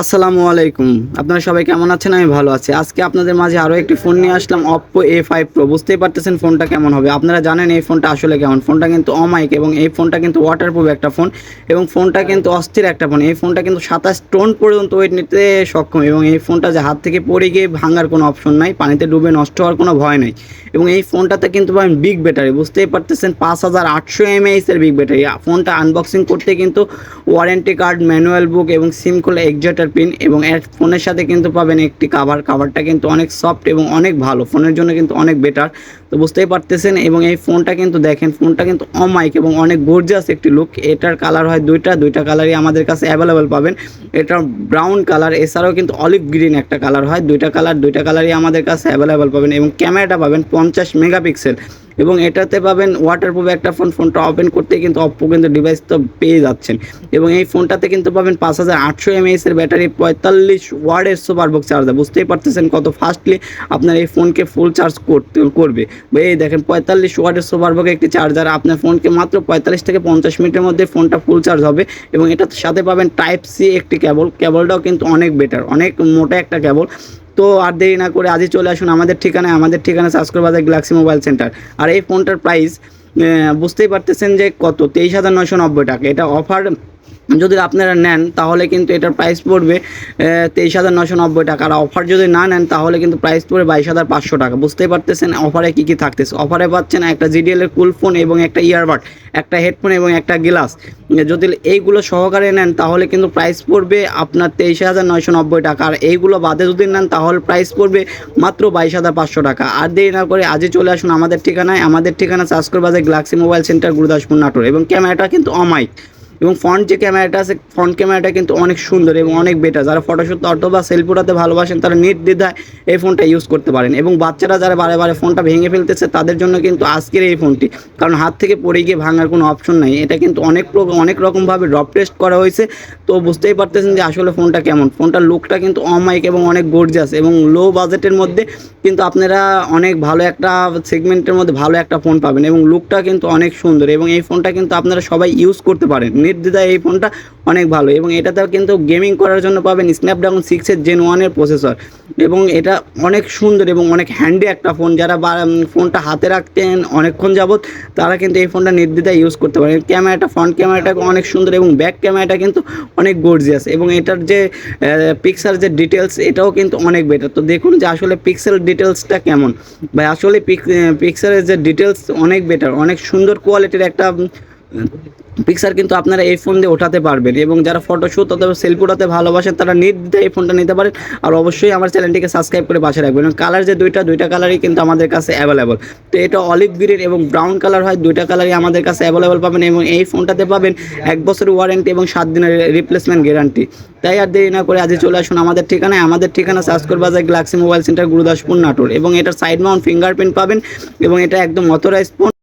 আসসালামু আলাইকুম। আপনারা সবাই কেমন আছেন? আমি ভালো আছি। আজকে আপনাদের মাঝে আরও একটি ফোন নিয়ে আসলাম অপ্পো এ ফাইভ প্রো বুঝতেই পারতেছেন ফোনটা কেমন হবে। আপনারা জানেন এই ফোনটা আসলে কেমন। ফোনটা কিন্তু অমাইক এবং এই ফোনটা কিন্তু ওয়াটারপ্রুফ একটা ফোন এবং ফোনটা কিন্তু অস্থির একটা ফোন। এই ফোনটা কিন্তু সাতাশ টোন পর্যন্ত ওয়েট নিতে সক্ষম এবং এই ফোনটা যে হাত থেকে পড়ে গিয়ে ভাঙার কোনো অপশন নাই, পানিতে ডুবে নষ্ট হওয়ার কোনো ভয় নেই এবং এই ফোনটাতে কিন্তু পাবেন বিগ ব্যাটারি বুঝতেই পারতেছেন পাঁচ হাজার আটশো এমএএইচ এর বিগ ব্যাটারি ফোনটা আনবক্সিং করতে কিন্তু ওয়ারেন্টি কার্ড ম্যানুয়াল বুক এবং সিম খোলা এক্সজাটার পিন এবং এর ফোনের সাথে কিন্তু পাবেন একটি কাভার কাভারটা কিন্তু অনেক সফট এবং অনেক ভালো। ফোনের জন্য কিন্তু অনেক বেটার তো বুঝতেই পারতেছেন এবং এই ফোনটা কিন্তু দেখেন, ফোনটা কিন্তু অমাইক এবং অনেক গর্জিয়াস একটি লুক এটার কালার হয় দুইটা দুইটা কালারই আমাদের কাছে অ্যাভেলেবেল পাবেন। এটা ব্রাউন কালার এছাড়াও কিন্তু অলিভ গ্রিন একটা কালার হয়। দুইটা কালার দুইটা কালারই আমাদের কাছে অ্যাভেলেবেল পাবেন এবং ক্যামেরাটা পাবেন পঞ্চাশ মেগাপিক্সেল এবং এটাতে পাবেন ওয়াটার ওয়াটারপ্রুফ একটা ফোন ফোনটা ওপেন করতে কিন্তু অপ্পো কিন্তু ডিভাইস তো পেয়ে যাচ্ছেন। এবং এই ফোনটাতে কিন্তু পাবেন পাঁচ হাজার আটশো এমএএস এর ব্যাটারি পঁয়তাল্লিশ ওয়ার্ডের সুপার বক্স চার্জার বুঝতেই পারতেছেন কত ফাস্টলি আপনার এই ফোনকে ফুল চার্জ করতে, করবে। এই দেখেন পঁয়তাল্লিশ ওয়ার্ডের বক্স একটি চার্জার আপনার ফোনকে মাত্র পঁয়তাল্লিশ থেকে পঞ্চাশ মিনিটের মধ্যে ফোনটা ফুল চার্জ হবে। এবং এটার সাথে পাবেন টাইপ সি একটি কেবল কেবলটাও কিন্তু অনেক বেটার অনেক মোটা একটা কেবল তো আর দেরি না করে আজই চলে আসুন আমাদের ঠিকানায়, আমাদের ঠিকানা সাসকর বাজার গ্যালাক্সি মোবাইল সেন্টার। আর এই ফোনটার প্রাইস বুঝতেই পারতেছেন যে কত? তেইশ হাজার নয়শো নব্বই টাকা। এটা অফার যদি আপনারা নেন, তাহলে কিন্তু এটার প্রাইস পড়বে তেইশ হাজার নশো নব্বই টাকা। আর অফার যদি না নেন, তাহলে কিন্তু প্রাইস পড়বে বাইশ হাজার পাঁচশো টাকা। বুঝতেই পারতেছেন অফারে কী কী থাকতেছে? অফারে পাচ্ছেন একটা জিডিএল এর কুল ফোন এবং একটা ইয়ারবাড একটা হেডফোন এবং একটা গ্লাস যদি এইগুলো সহকারে নেন, তাহলে কিন্তু প্রাইস পড়বে আপনার তেইশ হাজার নয়শো নব্বই টাকা। আর এইগুলো বাদে যদি নেন, তাহলে প্রাইস পড়বে মাত্র বাইশ হাজার পাঁচশো টাকা। আর দেরি না করে আজই চলে আসুন আমাদের ঠিকানায়। আমাদের ঠিকানা চাষকর বাজার Galaxy mobile centre, Gurudaspur, Natore. এবং ক্যামেরাটা কিন্তু অমাইক এবং ফ্রন্ট যে ক্যামেরাটা আছে ফ্রন্ট ক্যামেরাটা কিন্তু অনেক সুন্দর এবং অনেক বেটার যারা ফটোশ্যুট অথবা সেলফি উঠাতে ভালোবাসেন, তারা নির্দ্বিধায় এই ফোনটা ইউজ করতে পারেন। এবং বাচ্চারা যারা বারে বারে ফোনটা ভেঙে ফেলতেছে, তাদের জন্য কিন্তু আজকের এই ফোনটি কারণ হাত থেকে পড়ে গিয়ে ভাঙার কোনো অপশন নাই। এটা কিন্তু অনেক অনেক রকমভাবে ড্রপ টেস্ট করা হয়েছে। তো বুঝতেই পারতেছেন যে আসলে ফোনটা কেমন। ফোনটার লুকটা কিন্তু অমাইক এবং অনেক গর্জিয়াস এবং লো বাজেটের মধ্যে কিন্তু আপনারা অনেক ভালো একটা সেগমেন্টের মধ্যে ভালো একটা ফোন পাবেন এবং লুকটা কিন্তু অনেক সুন্দর এবং এই ফোনটা কিন্তু আপনারা সবাই ইউজ করতে পারেন। নির্দ্বিধায় এই ফোনটা অনেক ভালো এবং এটাতেও কিন্তু গেমিং করার জন্য পাবেন স্ন্যাপড্রাগন সিক্সের জেন ওয়ানের প্রসেসর এবং এটা অনেক সুন্দর এবং অনেক হ্যান্ডি একটা ফোন যারা ফোনটা হাতে রাখতেন অনেকক্ষণ যাবত তারা কিন্তু এই ফোনটা নির্দ্বিধায় ইউজ করতে পারেন। ক্যামেরাটা ফ্রন্ট ক্যামেরাটা অনেক সুন্দর এবং ব্যাক ক্যামেরাটা কিন্তু অনেক গর্জিয়াস এবং এটার যে পিক্সার যে ডিটেলস এটাও কিন্তু অনেক বেটার তো দেখুন যে আসলে পিক্সেল ডিটেলসটা কেমন। বা আসলে পিক্সারের যে ডিটেলস অনেক বেটার অনেক সুন্দর কোয়ালিটির একটা পিকচার কিন্তু আপনারা এই ফোন দিয়ে ওঠাতে পারবেন এবং যারা ফটোশ্যুট অথবা সেলফি ওঠাতে ভালোবাসেন তারা নির্দ্বিধায় এই ফোনটা নিতে পারেন। আর অবশ্যই আমার চ্যানেলটিকে সাবস্ক্রাইব করে পাশে রাখবেন। কালার যে দুইটা দুইটা কালারই কিন্তু আমাদের কাছে অ্যাভেলেবল তো এটা অলিভ গ্রিন এবং ব্রাউন কালার হয়, দুইটা কালারই আমাদের কাছে অ্যাভেলেবল পাবেন এবং এই ফোনটাতে পাবেন এক বছরের ওয়ারেন্টি এবং সাত দিনের রিপ্লেসমেন্ট গ্যারান্টি তাই আর দেরি না করে আজই চলে আসুন আমাদের ঠিকানায়। আমাদের ঠিকানা সার্চকর বাজার Galaxy mobile centre Gurudaspur Natore এবং এটার সাইড মাউন্ট ফিঙ্গারপ্রিন্ট পাবেন এবং এটা একদম অথরাইজ ফোন